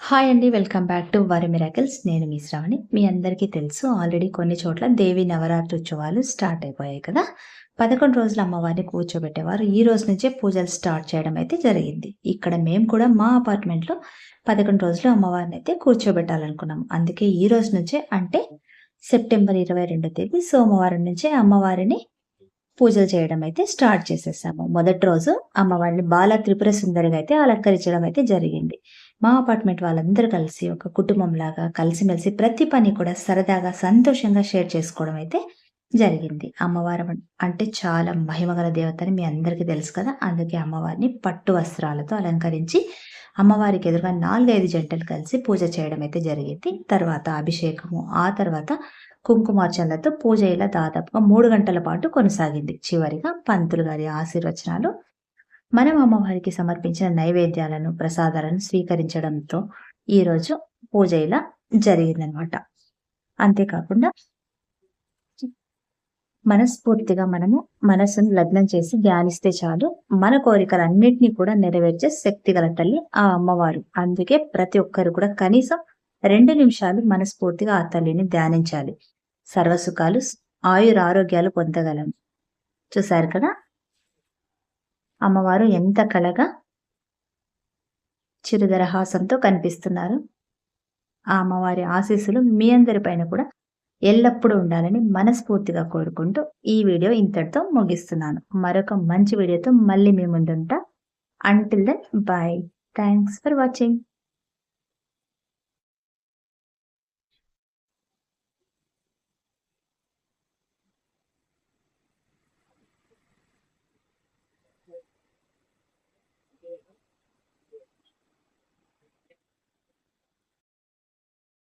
Hi అండి welcome back to Vari miracles నేను మీ శ్రావణి. మీ అందరికీ తెలుసు ఆల్రెడీ కొన్ని చోట్ల దేవి నవరాత్రి ఉత్సవాలు స్టార్ట్ అయిపోయాయి కదా. పదకొండు రోజులు అమ్మవారిని కూర్చోబెట్టేవారు. ఈ రోజు నుంచే పూజలు స్టార్ట్ చేయడం అయితే జరిగింది. ఇక్కడ మేము కూడా మా అపార్ట్మెంట్లో పదకొండు రోజులు అమ్మవారిని అయితే కూర్చోబెట్టాలనుకున్నాం అందుకే ఈ రోజు నుంచే అంటే సెప్టెంబర్ ఇరవై రెండో తేదీ సోమవారం నుంచే అమ్మవారిని పూజలు చేయడం అయితే స్టార్ట్ చేసేసాము. మొదటి రోజు అమ్మవారిని బాల త్రిపుర సుందరిగా అయితే అలంకరించడం అయితే జరిగింది. మా అపార్ట్మెంట్ వాళ్ళందరూ కలిసి ఒక కుటుంబం లాగా కలిసిమెలిసి ప్రతి పని కూడా సరదాగా సంతోషంగా షేర్ చేసుకోవడం అయితే జరిగింది. అమ్మవారు అంటే చాలా మహిమగల దేవతని మీ అందరికీ తెలుసు కదా. అందుకే అమ్మవారిని పట్టు వస్త్రాలతో అలంకరించి అమ్మవారికి ఎదురుగా నాలుగైదు జంటలు కలిసి పూజ చేయడం అయితే జరిగింది. తర్వాత అభిషేకము ఆ తర్వాత కుంకుమార్చనలతో పూజ ఇలా దాదాపుగా మూడు గంటల పాటు కొనసాగింది. చివరిగా పంతులు గారి ఆశీర్వచనాలు మనం అమ్మవారికి సమర్పించిన నైవేద్యాలను ప్రసాదాలను స్వీకరించడంతో ఈరోజు పూజ ఇలా జరిగిందనమాట. అంతేకాకుండా మనస్ఫూర్తిగా మనము మనసును లగ్నం చేసి ధ్యానిస్తే చాలు. మన కోరికలన్నింటినీ కూడా నెరవేర్చే శక్తి గల తల్లి ఆ అమ్మవారు. అందుకే ప్రతి ఒక్కరు కూడా కనీసం రెండు నిమిషాలు మనస్ఫూర్తిగా ఆ తల్లిని ధ్యానించాలి. సర్వసుఖాలు ఆయుర ఆరోగ్యాలు పొందగలం. చూసారు కదా? అమ్మవారు ఎంత కలగా చిరుదరహాసంతో కనిపిస్తున్నారు. ఆ అమ్మవారి ఆశీస్సులు మీ అందరిపైన కూడా ఎల్లప్పుడూ ఉండాలని మనస్ఫూర్తిగా కోరుకుంటూ ఈ వీడియో ఇంతటితో ముగిస్తున్నాను. మరొక మంచి వీడియోతో మళ్ళీ మీ ముందుంటా until then bye thanks for watching